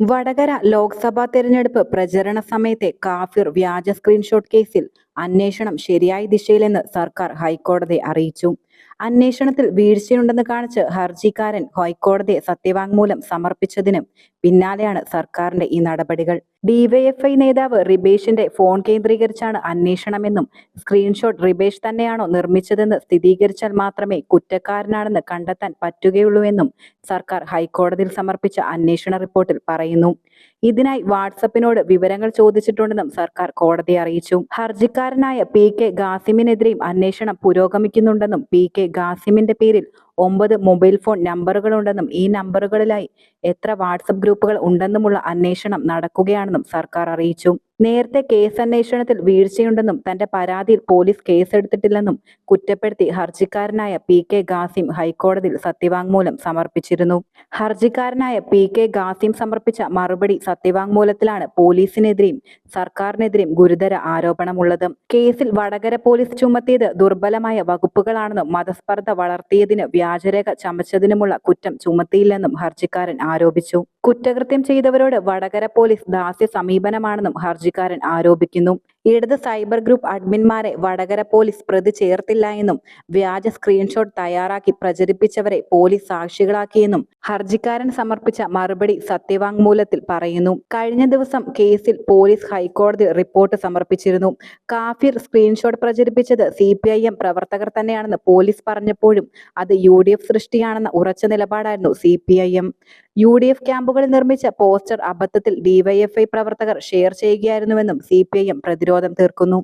വടകര ലോക്സഭാ തെരഞ്ഞെടുപ്പ് പ്രചരണ സമയത്തെ കാഫിർ വ്യാജ സ്ക്രീൻഷോട്ട് കേസിൽ അന്വേഷണം ശരിയായ ദിശയിലെന്ന് സർക്കാർ ഹൈക്കോടതിയെ അറിയിച്ചു. അന്വേഷണത്തിൽ വീഴ്ചയുണ്ടെന്ന് കാണിച്ച് ഹർജിക്കാരൻ ഹൈക്കോടതിയെ സത്യവാങ്മൂലം സമർപ്പിച്ചതിന് പിന്നാലെയാണ് സർക്കാരിന്റെ ഈ നടപടികൾ. ഡിവൈഎഫ്ഐ നേതാവ് റിബേഷിന്റെ ഫോൺ കേന്ദ്രീകരിച്ചാണ് അന്വേഷണമെന്നും സ്ക്രീൻഷോട്ട് റിബേഷ് തന്നെയാണോ നിർമ്മിച്ചതെന്ന് സ്ഥിരീകരിച്ചാൽ മാത്രമേ കുറ്റക്കാരനാണെന്ന് കണ്ടെത്താൻ പറ്റുകയുള്ളൂ എന്നും സർക്കാർ ഹൈക്കോടതിയിൽ സമർപ്പിച്ച അന്വേഷണ റിപ്പോർട്ടിൽ പറയുന്നു. ഇതിനായി വാട്സപ്പിനോട് വിവരങ്ങൾ ചോദിച്ചിട്ടുണ്ടെന്നും സർക്കാർ കോടതിയെ അറിയിച്ചു. ഹർജിക്കാരനായ പി കെ ഗാസിമിനെതിരെയും അന്വേഷണം പുരോഗമിക്കുന്നുണ്ടെന്നും പി കെ ഗാസിമിന്റെ പേരിൽ ഒമ്പത് മൊബൈൽ ഫോൺ നമ്പറുകളുണ്ടെന്നും ഈ നമ്പറുകളിലായി എത്ര വാട്സപ്പ് ഗ്രൂപ്പുകൾ ഉണ്ടെന്നുമുള്ള അന്വേഷണം നടക്കുകയാണെന്നും സർക്കാർ അറിയിച്ചു. നേരത്തെ കേസ് അന്വേഷണത്തിൽ വീഴ്ചയുണ്ടെന്നും തന്റെ പരാതിയിൽ പോലീസ് കേസെടുത്തിട്ടില്ലെന്നും കുറ്റപ്പെടുത്തി ഹർജിക്കാരനായ പി കെ ഗാസിം ഹൈക്കോടതിയിൽ സത്യവാങ്മൂലം സമർപ്പിച്ചിരുന്നു. ഹർജിക്കാരനായ പി കെ ഗാസിം സമർപ്പിച്ച മറുപടി സത്യവാങ്മൂലത്തിലാണ് പോലീസിനെതിരെയും സർക്കാരിനെതിരെയും ഗുരുതര ആരോപണമുള്ളത്. കേസിൽ വടകര പോലീസ് ചുമത്തിയത് ദുർബലമായ വകുപ്പുകളാണെന്നും മതസ്പർദ്ധ വളർത്തിയതിന് വ്യാജരേഖ ചമച്ചതിനുമുള്ള കുറ്റം ചുമത്തിയില്ലെന്നും ഹർജിക്കാരൻ ആരോപിച്ചു. കുറ്റകൃത്യം ചെയ്തവരോട് വടകര പോലീസ് ദാസ്യ സമീപനമാണെന്നും ഹർജിക്കാരൻ ആരോപിക്കുന്നു. ഇടത് സൈബർ ഗ്രൂപ്പ് അഡ്മിന്മാരെ വടകര പോലീസ് പ്രതി ചേർത്തില്ല എന്നും വ്യാജ സ്ക്രീൻഷോട്ട് തയ്യാറാക്കി പ്രചരിപ്പിച്ചവരെ പോലീസ് സാക്ഷികളാക്കിയെന്നും ഹർജിക്കാരൻ സമർപ്പിച്ച മറുപടി സത്യവാങ്മൂലത്തിൽ പറയുന്നു. കഴിഞ്ഞ ദിവസം കേസിൽ പോലീസ് ഹൈക്കോടതി റിപ്പോർട്ട് സമർപ്പിച്ചിരുന്നു. കാഫിർ സ്ക്രീൻഷോട്ട് പ്രചരിപ്പിച്ചത് സി പ്രവർത്തകർ തന്നെയാണെന്ന് പോലീസ് പറഞ്ഞപ്പോഴും അത് യു സൃഷ്ടിയാണെന്ന ഉറച്ച നിലപാടായിരുന്നു സി യു ഡി എഫ് ക്യാമ്പുകളിൽ നിർമ്മിച്ച പോസ്റ്റർ അബദ്ധത്തിൽ ഡിവൈഎഫ്ഐ പ്രവർത്തകർ ഷെയർ ചെയ്യുകയായിരുന്നുവെന്നും സി പി ഐ എം പ്രതിരോധം തീർക്കുന്നു